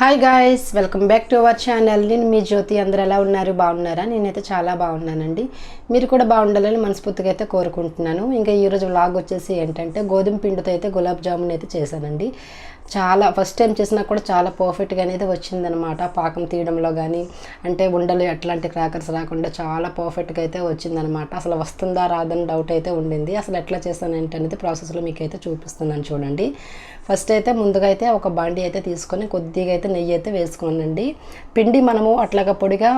Hi guys welcome back to our channel నేను మీ జ్యోతి. అందరు ఎలా ఉన్నారు? బాగున్నారా? నేనైతే చాలా బాగున్నానండి. మీరు కూడా బాగుండాలని మనస్ఫూర్తిగా అయితే కోరుకుంటున్నాను. ఇంకా ఈరోజు వ్లాగ్ వచ్చేసి ఏంటంటే గోధుమ పిండితో అయితే గులాబ్ జామున్ అయితే చేశానండి. చాలా ఫస్ట్ టైం చేసినా కూడా చాలా పర్ఫెక్ట్గా అనేది వచ్చిందనమాట పాకం తీయడంలో కానీ అంటే ఉండలు ఎట్లాంటి క్రాకర్స్ రాకుండా చాలా పర్ఫెక్ట్గా అయితే వచ్చిందనమాట అసలు వస్తుందా రాదని డౌట్ అయితే ఉండింది. అసలు ఎట్లా చేస్తాను ఏంటనేది ప్రాసెస్లో మీకు అయితే చూపిస్తున్నాను చూడండి. ఫస్ట్ అయితే ముందుగా అయితే ఒక బండి అయితే తీసుకొని కొద్దిగా అయితే నెయ్యి అయితే వేసుకోనండి. పిండి మనము అట్లాగా పొడిగా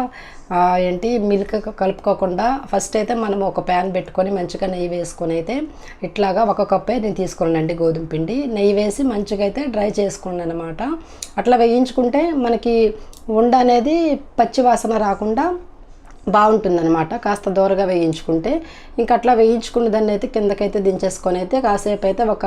ఏంటి మిల్క్ కలుపుకోకుండా ఫస్ట్ ఫస్ట్ అయితే మనం ఒక ప్యాన్ పెట్టుకొని మంచిగా నెయ్యి వేసుకొని అయితే ఇట్లాగా ఒక కప్పే నేను తీసుకున్నానండి గోధుమ పిండి. నెయ్యి వేసి మంచిగా అయితే డ్రై చేసుకున్నాను అనమాట అట్లా వేయించుకుంటే మనకి ఉండ అనేది పచ్చివాసన రాకుండా బాగుంటుందన్నమాట. కాస్త దూరగా వేయించుకుంటే. ఇంకా అట్లా వేయించుకున్న దాన్ని అయితే కిందకైతే దించేసుకొని అయితే కాసేపు అయితే ఒక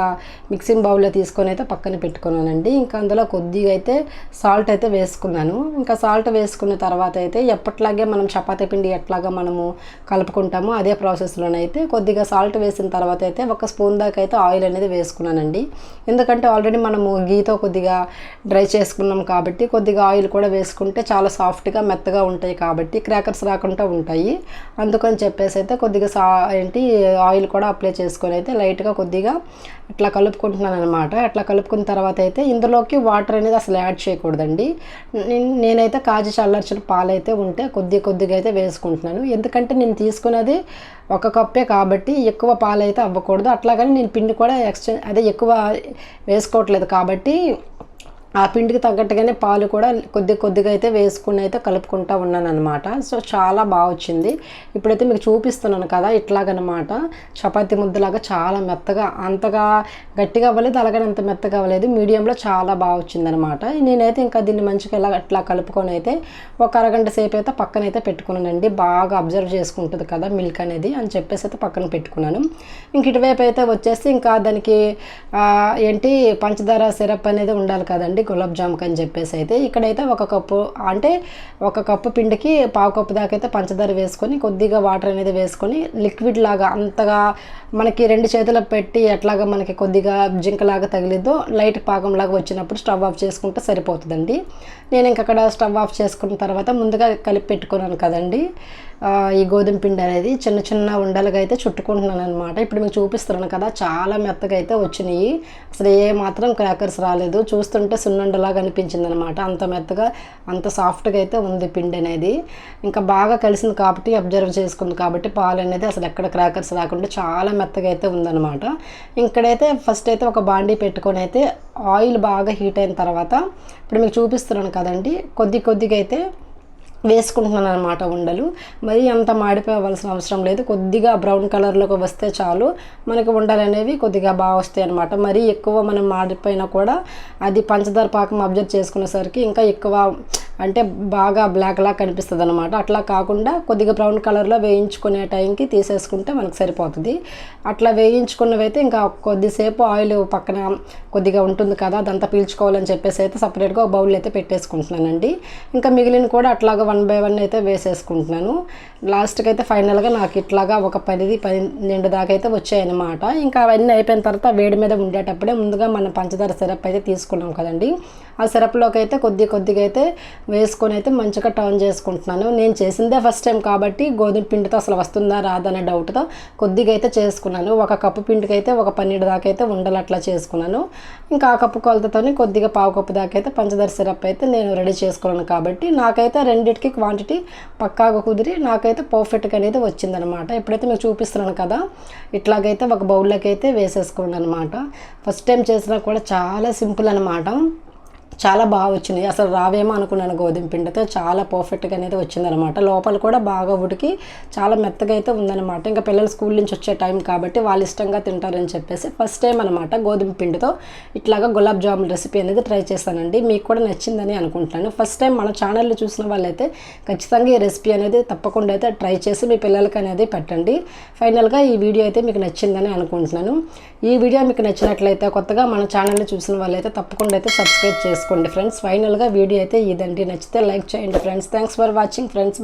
మిక్సింగ్ బౌల్లో తీసుకొని అయితే పక్కన పెట్టుకున్నానండి. ఇంకా అందులో కొద్దిగా అయితే సాల్ట్ అయితే వేసుకున్నాను. ఇంకా సాల్ట్ వేసుకున్న తర్వాత అయితే ఎప్పట్లాగే మనం చపాతీ పిండి ఎట్లాగా మనము కలుపుకుంటామో అదే ప్రాసెస్లోనైతే కొద్దిగా సాల్ట్ వేసిన తర్వాత అయితే ఒక స్పూన్ దాకా అయితే ఆయిల్ అనేది వేసుకున్నానండి. ఎందుకంటే ఆల్రెడీ మనము గీతో కొద్దిగా డ్రై చేసుకున్నాం కాబట్టి కొద్దిగా ఆయిల్ కూడా వేసుకుంటే చాలా సాఫ్ట్గా మెత్తగా ఉంటాయి కాబట్టి క్రాకర్స్ రాకుండా ఉంటాయి. అందుకని చెప్పేసి అయితే కొద్దిగా సా ఏంటి ఆయిల్ కూడా అప్లై చేసుకొని అయితే లైట్గా కొద్దిగా ఇట్లా కలుపుకుంటున్నాను అనమాట అట్లా కలుపుకున్న తర్వాత అయితే ఇందులోకి వాటర్ అనేది అసలు యాడ్ చేయకూడదండి. నేనైతే కాజు చల్లార్చిన పాలు అయితే ఉంటే కొద్ది కొద్దిగా అయితే వేసుకుంటున్నాను. ఎందుకంటే నేను తీసుకున్నది ఒక కప్పే కాబట్టి ఎక్కువ పాలు అయితే అవ్వకూడదు. అట్లాగని నేను పిండి కూడా ఎక్స్చేంజ్ అదే ఎక్కువ వేసుకోవట్లేదు కాబట్టి ఆ పిండికి తగ్గట్టుగానే పాలు కూడా కొద్ది కొద్దిగా అయితే వేసుకుని అయితే కలుపుకుంటా ఉన్నాను అనమాట సో చాలా బాగా వచ్చింది. ఇప్పుడైతే మీకు చూపిస్తున్నాను కదా ఇట్లాగనమాట. చపాతి ముద్దలాగా చాలా మెత్తగా అంతగా గట్టిగా అవ్వలేదు అలాగే అంత మెత్తగా అవ్వలేదు. మీడియంలో చాలా బాగా వచ్చిందనమాట నేనైతే ఇంకా దీన్ని మంచిగా ఇలా అట్లా కలుపుకొని అయితే ఒక అరగంట సేపు అయితే పక్కన అయితే పెట్టుకున్నానండి. బాగా అబ్జర్వ్ చేసుకుంటుంది కదా మిల్క్ అనేది అని చెప్పేసి అయితే పక్కన పెట్టుకున్నాను. ఇంక ఇటువైపు అయితే వచ్చేసి ఇంకా దానికి ఏంటి పంచదార సిరప్ అనేది ఉండాలి కదండి. గులాబ్ జాముక్ అని చెప్పేసి అయితే ఇక్కడైతే ఒక కప్పు అంటే ఒక కప్పు పిండికి పావు కప్పు దాకా అయితే పంచదార వేసుకొని కొద్దిగా వాటర్ అనేది వేసుకొని లిక్విడ్ లాగా అంతగా మనకి రెండు చేతులు పెట్టి ఎట్లాగా మనకి కొద్దిగా జింకలాగా తగిలిద్దో లైట్ పాకంలాగా వచ్చినప్పుడు స్టవ్ ఆఫ్ చేసుకుంటే సరిపోతుందండి. నేను ఇంక అక్కడ స్టవ్ ఆఫ్ చేసుకున్న తర్వాత ముందుగా కలిపి పెట్టుకున్నాను కదండి. ఈ గోధుమ పిండి అనేది చిన్న చిన్న ఉండలుగా అయితే చుట్టుకుంటున్నాను అనమాట ఇప్పుడు మీకు చూపిస్తున్నాను కదా చాలా మెత్తగా అయితే వచ్చినాయి. అసలు ఏ మాత్రం క్రాకర్స్ రాలేదు. చూస్తుంటే సున్నుండలాగా అనిపించింది అనమాట అంత మెత్తగా అంత సాఫ్ట్గా అయితే ఉంది పిండి అనేది. ఇంకా బాగా కలిసింది కాబట్టి అబ్జర్వ్ చేసుకుంది కాబట్టి పాలు అనేది అసలు ఎక్కడ క్రాకర్స్ రాకుండా చాలా మెత్తగా అయితే ఉందన్నమాట ఇక్కడైతే ఫస్ట్ అయితే ఒక బాండీ పెట్టుకొని అయితే ఆయిల్ బాగా హీట్ అయిన తర్వాత ఇప్పుడు మీకు చూపిస్తున్నాను కదండి కొద్ది కొద్దిగా అయితే వేసుకుంటున్నాను అనమాట ఉండలు. మరి అంత మాడిపోవలసిన అవసరం లేదు. కొద్దిగా బ్రౌన్ కలర్లోకి వస్తే చాలు. మనకి ఉండలు అనేవి కొద్దిగా బాగా వస్తాయి అనమాట మరీ ఎక్కువ మనం మాడిపోయినా కూడా అది పంచదార పాకం అబ్జర్వ్ చేసుకునేసరికి ఇంకా ఎక్కువ అంటే బాగా బ్లాక్లా కనిపిస్తుంది అనమాట అట్లా కాకుండా కొద్దిగా బ్రౌన్ కలర్లో వేయించుకునే టైంకి తీసేసుకుంటే మనకు సరిపోతుంది. అట్లా వేయించుకున్నవైతే ఇంకా కొద్దిసేపు ఆయిల్ పక్కన కొద్దిగా ఉంటుంది కదా అదంతా పీల్చుకోవాలని చెప్పేసి అయితే సపరేట్గా ఒక బౌల్ అయితే పెట్టేసుకుంటున్నానండి. ఇంకా మిగిలిన కూడా అట్లాగా వన్ బై వన్ అయితే వేసేసుకుంటున్నాను. లాస్ట్కి అయితే ఫైనల్గా నాకు ఇట్లాగా ఒక పది పన్నెండు దాకా అయితే వచ్చాయన్నమాట. ఇంకా అవన్నీ అయిపోయిన తర్వాత వేడి మీద ఉండేటప్పుడే ముందుగా మనం పంచదార సిరప్ అయితే తీసుకున్నాం కదండి. ఆ సిరప్లోకి అయితే కొద్ది కొద్దిగా అయితే వేసుకొని అయితే మంచిగా టర్న్ చేసుకుంటున్నాను. నేను చేసిందే ఫస్ట్ టైం కాబట్టి గోధుమ పిండితో అసలు వస్తుందా రాదా అనే డౌట్తో కొద్దిగా అయితే చేసుకున్నాను. ఒక కప్పు పిండికి అయితే ఒక పన్నెండు దాకా అయితే ఉండలు అట్లా చేసుకున్నాను. ఇంకా ఆ కప్పు కొలతతోని కొద్దిగా పావు కప్పు దాకా అయితే పంచదార సిరప్ అయితే నేను రెడీ చేసుకున్నాను కాబట్టి నాకైతే రెండింటికి క్వాంటిటీ పక్కాగా కుదిరి నాకైతే పర్ఫెక్ట్గా అనేది వచ్చిందనమాట. ఇప్పుడైతే మీకు చూపిస్తున్నాను కదా ఇట్లాగైతే ఒక బౌల్లోకి అయితే వేసేసుకోండి అనమాట ఫస్ట్ టైం చేసినా కూడా చాలా సింపుల్ అనమాట. చాలా బాగా వచ్చింది. అసలు రావేమో అనుకున్నాను గోధుమ పిండితో. చాలా పర్ఫెక్ట్గా అనేది వచ్చిందనమాట. లోపల కూడా బాగా ఉడికి చాలా మెత్తగా అయితే ఉందన్నమాట ఇంకా పిల్లలు స్కూల్ నుంచి వచ్చే టైం కాబట్టి వాళ్ళు ఇష్టంగా తింటారని చెప్పేసి ఫస్ట్ టైం అనమాట గోధుమ పిండితో ఇట్లాగా గులాబ్ జామున్ రెసిపీ అనేది ట్రై చేశానండి. మీకు కూడా నచ్చిందని అనుకుంటున్నాను. ఫస్ట్ టైం మన ఛానల్లో చూసిన వాళ్ళైతే ఖచ్చితంగా ఈ రెసిపీ అనేది తప్పకుండా అయితే ట్రై చేసి మీ పిల్లలకి అనేది పెట్టండి. ఫైనల్గా ఈ వీడియో అయితే మీకు నచ్చిందని అనుకుంటున్నాను. ఈ వీడియో మీకు నచ్చినట్లయితే కొత్తగా మన ఛానల్ని చూసిన వాళ్ళైతే తప్పకుండా అయితే సబ్స్క్రైబ్ చేసుకోండి ఫ్రెండ్స్. ఫైనల్గా వీడియో అయితే ఇదండి. నచ్చితే లైక్ చేయండి friends. Thanks for watching friends